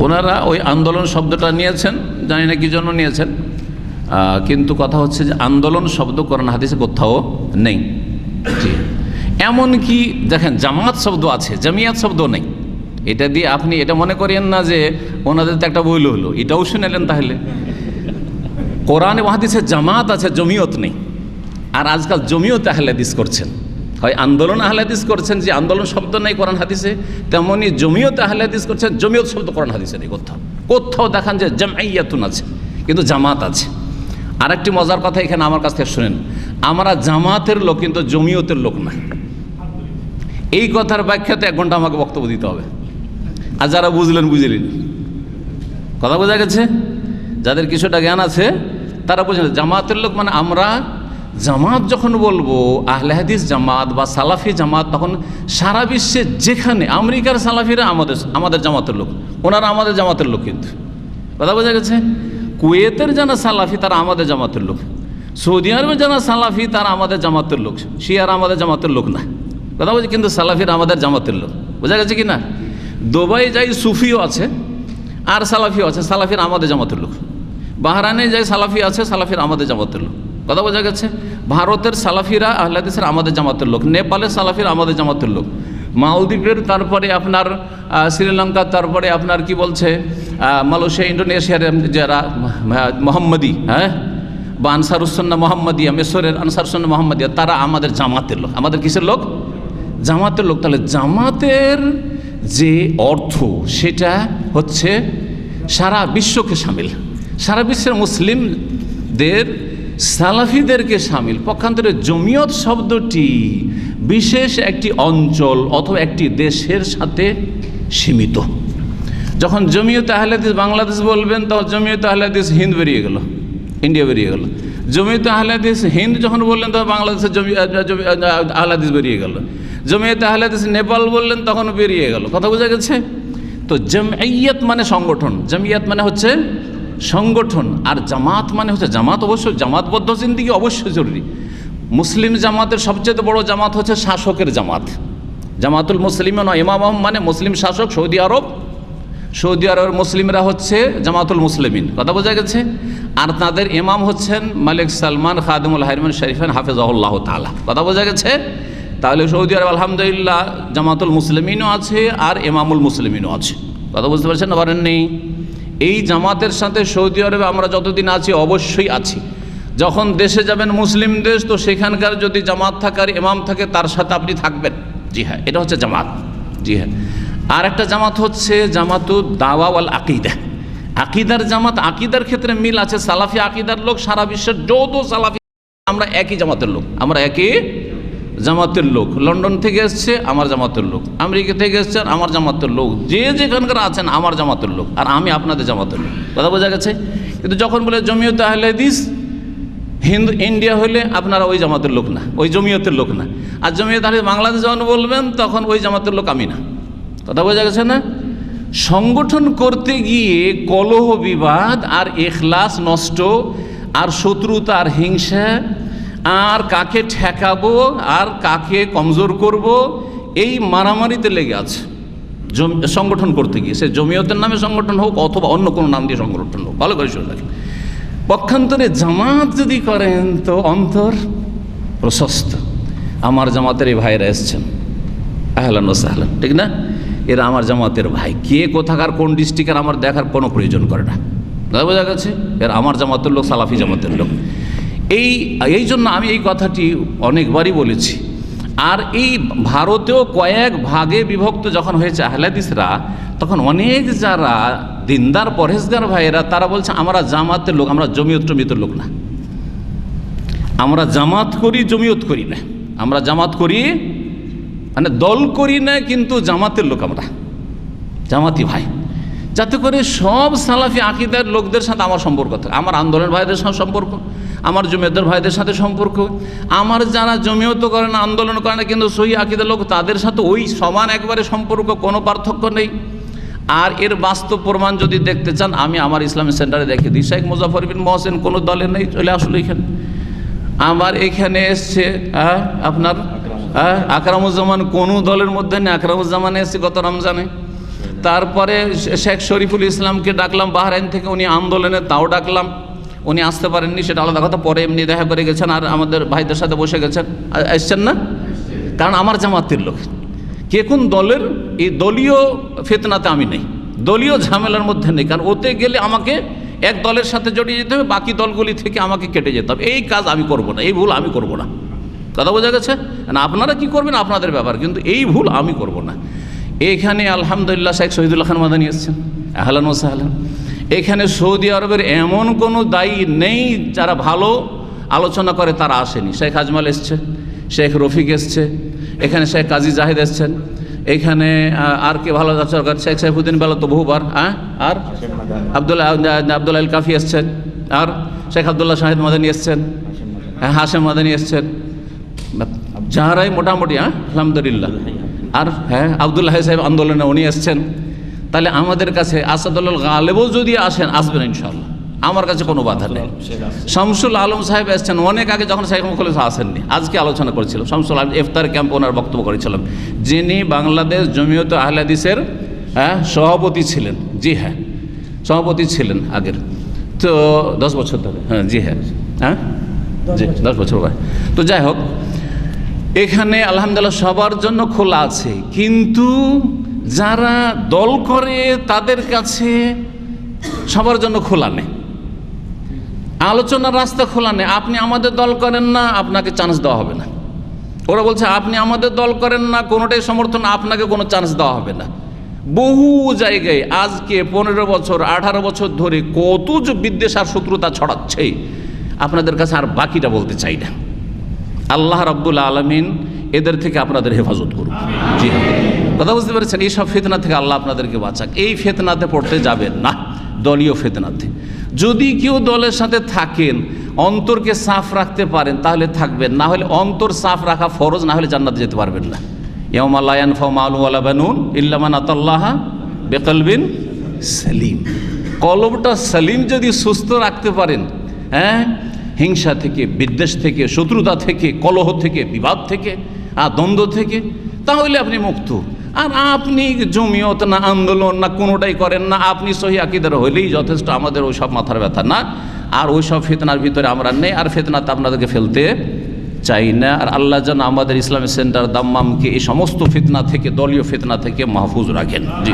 ওনারা ওই আন্দোলন শব্দটা নিয়েছেন, জানি না কি জন্য নিয়েছেন। কিন্তু কথা হচ্ছে যে আন্দোলন শব্দ কোরআন হাদিসে কোথাও নেই। জি। এমনকি দেখেন, জামাত শব্দ আছে, জামিয়াত শব্দ নেই। এটা দিয়ে আপনি এটা মনে করেন না যে ওনাদের তো একটা বইল হলো, এটাও শুনেলেন তাহলে। কোরআনে হাদিসে জামাত আছে, জমিয়ত নেই। আর আজকাল জমিয়ত আহলাদিস করছেন। হয়, আন্দোলন আহলাদিস করছেন যে আন্দোলন শব্দ নেই কোরআন হাদিসে, তেমনি জমিয়ত আহলাদিস করছেন, জমিয়ত শব্দ কোরআন হাদিসে নেই কোথাও। কোথাও দেখান যে জামাইয়াতুন আছে, কিন্তু জামাত আছে। আরেকটি মজার কথা এখানে আমার কাছ থেকে শুনেন, আমরা জামাতের লোক কিন্তু জমিয়তের লোক না। এই কথার ব্যাখ্যাতে এক ঘণ্টা আমাকে বক্তব্য দিতে হবে। আর যারা বুঝলেন বুঝলেন। কথা বোঝা গেছে? যাদের কিছুটা জ্ঞান আছে, তারা বুঝলেন জামাতের লোক মানে আমরা জামাত যখন বলব, আহলে হাদিস জামাত বা সালাফি জামাত, তখন সারা বিশ্বে যেখানে আমেরিকার সালাফিরা আমাদের আমাদের জামাতের লোক, ওনারা আমাদের জামাতের লোক কিন্তু। কথা বোঝা গেছে? কুয়েতের যারা সালাফি, তারা আমাদের জামাতের লোক। সৌদি আরবের যারা সালাফি, তারা আমাদের জামাতের লোক। শিয়ার আমাদের জামাতের লোক না। কথা বলছি, কিন্তু সালাফিরা আমাদের জামাতের লোক। বোঝা গেছে কি না? দুবাই যাই সুফিও আছে, আর সালাফিও আছে, সালাফির আমাদের জামাতের লোক। বাহরানে যাই সালাফি আছে, সালাফির আমাদের জামাতের লোক। কথা বোঝা গেছে? ভারতের সালাফিরা আহ্লাদিসের আমাদের জামাতের লোক, নেপালের সালাফিরা আমাদের জামাতের লোক। মালদ্বীপের তারপরে আপনার শ্রীলঙ্কা, তারপরে আপনার কি বলছে? মালয়েশিয়া ইন্ডোনেশিয়ার যারা মোহাম্মদী হ্যাঁ? বা আনসারুসন্না মোহাম্মদিয়া, মেসরের আনসারুসন্না মোহাম্মদিয়া, তারা আমাদের জামাতের লোক। আমাদের কিসের লোক? জামাতের লোক। তাহলে জামাতের যে অর্থ, সেটা হচ্ছে সারা বিশ্বকে সামিল। সারা বিশ্বের মুসলিমদের সালাফিদেরকে সামিল। পক্ষান্তরে জমিয়ত শব্দটি বিশেষ একটি অঞ্চল অথবা একটি দেশের সাথে সীমিত। যখন জমিয়ত আহলাদিস বাংলাদেশ বলবেন, তখন জমিয়ত আহলাদিস হিন্দ বেরিয়ে গেল, ইন্ডিয়া বেরিয়ে গেল। জমিয়ত আহলাদিস হিন্দ যখন বললেন, তখন বাংলাদেশের জমি আহলাদিস বেরিয়ে গেল। জমিয়ত আহলাদিস নেপাল বললেন তখন বেরিয়ে গেল। কথা বোঝা গেছে? তো জমিয়ত মানে সংগঠন। জমিয়ত মানে হচ্ছে সংগঠন আর জামাত মানে হচ্ছে জামাত অবশ্যই, জামাতবদ্ধ জিন্দিগি অবশ্যই জরুরি। মুসলিম জামাতের সবচেয়ে বড় জামাত হচ্ছে শাসকের জামাত। জামাতুল মুসলিম নয় ইমাম মানে মুসলিম শাসক সৌদি আরব। সৌদি আরবের মুসলিমরা হচ্ছে জামাতুল মুসলিমিন। কথা বোঝা গেছে? আর তাদের ইমাম হচ্ছেন মালিক সালমান খাদিমুল হাইরমান শরীফান হাফেজাহুল্লাহ তালা কথা বোঝা গেছে? তাহলে সৌদি আরব আলহামদুলিল্লাহ জামাতুল মুসলিমিনও আছে আর ইমামুল মুসলিমিনও আছে। কথা বুঝতে পারছেন না নেই এই জামাতের সাথে সৌদি আরবে আমরা যতদিন আছি, অবশ্যই আছি। যখন দেশে যাবেন মুসলিম দেশ, তো সেখানকার যদি জামাত থাকার ইমাম থাকে, তার সাথে আপনি থাকবেন। জি হ্যাঁ এটা হচ্ছে জামাত। জি হ্যাঁ। আর একটা জামাত হচ্ছে জামাতু দাওয়া ওয়াল আকিদা। আকিদার জামাত, আকিদার ক্ষেত্রে মিল আছে। সালাফি আকিদার লোক সারা বিশ্বের যৌথ সালাফি, আমরা একই জামাতের লোক। আমরা একই জামাতের লোক। লন্ডন থেকে এসছে, আমার জামাতের লোক। আমেরিকা থেকে এসছেন আমার জামাতের লোক। যে যেখানকার আছেন, আমার জামাতের লোক। আর আমি আপনাদের জামাতের লোক। কথা বোঝা গেছে? কিন্তু যখন বলে জমিয়ত আহলেদিস হিন্দু, ইন্ডিয়া হলে আপনারা ওই জামাতের লোক না, ওই জমিয়তের লোক না। আর জমিয়ত আহলে বাংলাদেশ যখন বলবেন, তখন ওই জামাতের লোক আমি না। কথা বোঝা গেছে না? সংগঠন করতে গিয়ে কলহ বিবাদ আর এখলাস নষ্ট আর শত্রুতা আর হিংসা আর কাকে ঠেকাবো, আর কাকে কমজোর করব, এই মারামারিতে লেগে আছে। সংগঠন করতে গিয়ে। সে জমিয়তের নামে সংগঠন হোক অথবা অন্য কোনো নাম দিয়ে সংগঠন হোক। ভালো করে শুনে পক্ষান্তরে জামাত যদি করেন, তো অন্তর প্রশস্ত। আমার জামাতের এই ভাইরা এসছেন। আহলান ও সাহলান, ঠিক না? এরা আমার জামাতের ভাই। কে কোথাকার, কোন ডিস্ট্রিক্টের, আমার দেখার কোনো প্রয়োজন করে না। বোঝা গেছে, এরা আমার জামাতের লোক, সালাফি জামাতের লোক। এই এই জন্য আমি এই কথাটি অনেকবারই বলেছি। আর এই ভারতেও কয়েক ভাগে বিভক্ত যখন হয়েছে আহলাদিসরা, তখন অনেক যারা দিনদার পরহেজগার ভাইয়েরা, তারা বলছে, আমরা জামাতের লোক, আমরা জমিয়ত টমিয়তের লোক না। আমরা জামাত করি, জমিয়ত করি না। আমরা জামাত করি মানে দল করি না, কিন্তু জামাতের লোক আমরা। জামাতি ভাই। যাতে করে সব সালাফি আকিদার লোকদের সাথে আমার সম্পর্ক থাকে। আমার আন্দোলন ভাইদের সাথে সম্পর্ক আমার জমিয়তের ভাইদের সাথে সম্পর্ক। আমার যারা জমিয়ত করে না আন্দোলন করে না কিন্তু সহি আকিদার লোক তাদের সাথে ওই সমান একবারে সম্পর্ক কোনো পার্থক্য নেই। আর এর বাস্তব প্রমাণ যদি দেখতে চান আমি আমার ইসলামী সেন্টারে দেখে দিই। শেখ মুজাফর বিন মহসেন কোনো দলে নেই চলে আসলো এখানে। আমার এখানে এসছে হ্যাঁ, আপনার হ্যাঁ, আকরামুজ্জামান কোনো দলের মধ্যে নেই। আকরামুজ্জামান এসছে গত রমজানে। তারপরে শেখ শরীফুল ইসলামকে ডাকলাম, বাহরাইন থেকে উনি আন্দোলনে তাও ডাকলাম। উনি আসতে পারেননি, সেটা আলাদা কথা, পরে এমনি দেখা করে গেছেন আর আমাদের ভাইদের সাথে বসে গেছেন। এসছেন না? কারণ আমার জামাতের লোক। কে কোন দলের? এই দলীয় ফেতনাতে আমি নেই। দলীয় ঝামেলার মধ্যে নেই। কারণ ওতে গেলে আমাকে এক দলের সাথে জড়িয়ে যেতে হবে, বাকি দলগুলি থেকে আমাকে কেটে যেতে হবে। এই কাজ আমি করব না, এই ভুল আমি করব না। কথা বোঝা গেছে? না, আপনারা কি করবেন? আপনাদের ব্যাপার। কিন্তু এই ভুল আমি করব না। এখানে আলহামদুলিল্লাহ শেখ শহীদুল্লাহ খান মাদানি এসছেন। আহলান ও সাহলান। এখানে সৌদি আরবের এমন কোনো দায়ী নেই যারা ভালো আলোচনা করে তারা আসেনি। শেখ আজমাল এসছে শেখ রফিক এসছে এখানে শেখ কাজী জাহেদ এসছেন এখানে আর কে ভালো সরকার শেখ সাইফুদ্দিন বেলা তো বহুবার হ্যাঁ আর? আবদুল্লাহ আবদুল্লাহ আল কাফি এসছেন আর? শেখ আবদুল্লাহ শাহিদ মাদানি এসছেন হ্যাঁ হাশেম মাদানি এসছেন। যাহারাই মোটামুটি হ্যাঁ আলহামদুলিল্লাহ। আর হ্যাঁ আবদুল্লাহ সাহেব আন্দোলনে উনি এসছেন। তাহলে আমাদের কাছে আসাদুল্লাহ গালেবও যদি আসেন আসবেন ইনশাল্লাহ আমার কাছে কোনো বাধা নেই। শামসুল আলম সাহেব এসছেন। অনেক আগে যখন শেখ মুখল আসেননি আজকে আলোচনা করেছিলাম। শামসুল আলম ইফতার ক্যাম্প ওনার বক্তব্য করেছিলাম। যিনি বাংলাদেশ জমিয়ত আহলাদিসের হ্যাঁ সভাপতি ছিলেন। জি হ্যাঁ সভাপতি ছিলেন আগের। তো দশ বছর ধরে। হ্যাঁ জি হ্যাঁ। হ্যাঁ? জি দশ বছর তো যাই হোক এখানে আলহামদুলিল্লাহ সবার জন্য খোলা আছে। কিন্তু যারা দল করে তাদের কাছে সবার জন্য খোলা নেই। আলোচনার রাস্তা খোলা নেই। আপনি আমাদের দল করেন না, আপনাকে চান্স দেওয়া হবে না। ওরা বলছে, আপনি আমাদের দল করেন না, কোনোটাই সমর্থন, আপনাকে কোনো চান্স দেওয়া হবে না। বহু জায়গায় আজকে পনেরো বছর, আঠারো বছর ধরে কত যে বিদ্বেষ আর শত্রুতা ছড়াচ্ছে, আপনাদের কাছে আর বাকিটা বলতে চাই না। আল্লাহ রাব্বুল আলমিন এদের থেকে আপনাদের হেফাজত করুন জি হ্যাঁ। কথা বুঝতে পেরেছেন? এইসব ফেতনা থেকে আল্লাহ আপনাদেরকে বাঁচাক। এই ফেতনাতে পড়তে যাবেন না, দলীয় ফেতনাতে। যদি কেউ দলের সাথে থাকেন, অন্তরকে সাফ রাখতে পারেন, তাহলে থাকবেন না হলে অন্তর সাফ রাখা ফরজ, না হলে জান্নাতে যেতে পারবেন না। ইয়মাল্লায়ান ফমালু আলা বানুন ইল্লামান আতাল্লাহা বেকলবিন সালিম। কলবটা সালিম যদি সুস্থ রাখতে পারেন হ্যাঁ হিংসা থেকে, বিদ্বেষ থেকে, শত্রুতা থেকে, কলহ থেকে, বিবাদ থেকে আর দ্বন্দ্ব থেকে, তাহলে আপনি মুক্ত। আর আপনি জমিয়ত না আন্দোলন না কোনোটাই করেন না, আপনি সহি আকিদার হইলেই যথেষ্ট, আমাদের ওই সব মাথার ব্যথা না। আর ওই সব ফেতনার ভিতরে আমরা নেই, আর ফেতনাতে আপনাদেরকে ফেলতে চাই না। আর আল্লাহ যেন আমাদের ইসলামী সেন্টার দাম্মামকে এই সমস্ত ফিতনা থেকে, দলীয় ফিতনা থেকে মাহফুজ রাখেন। জি।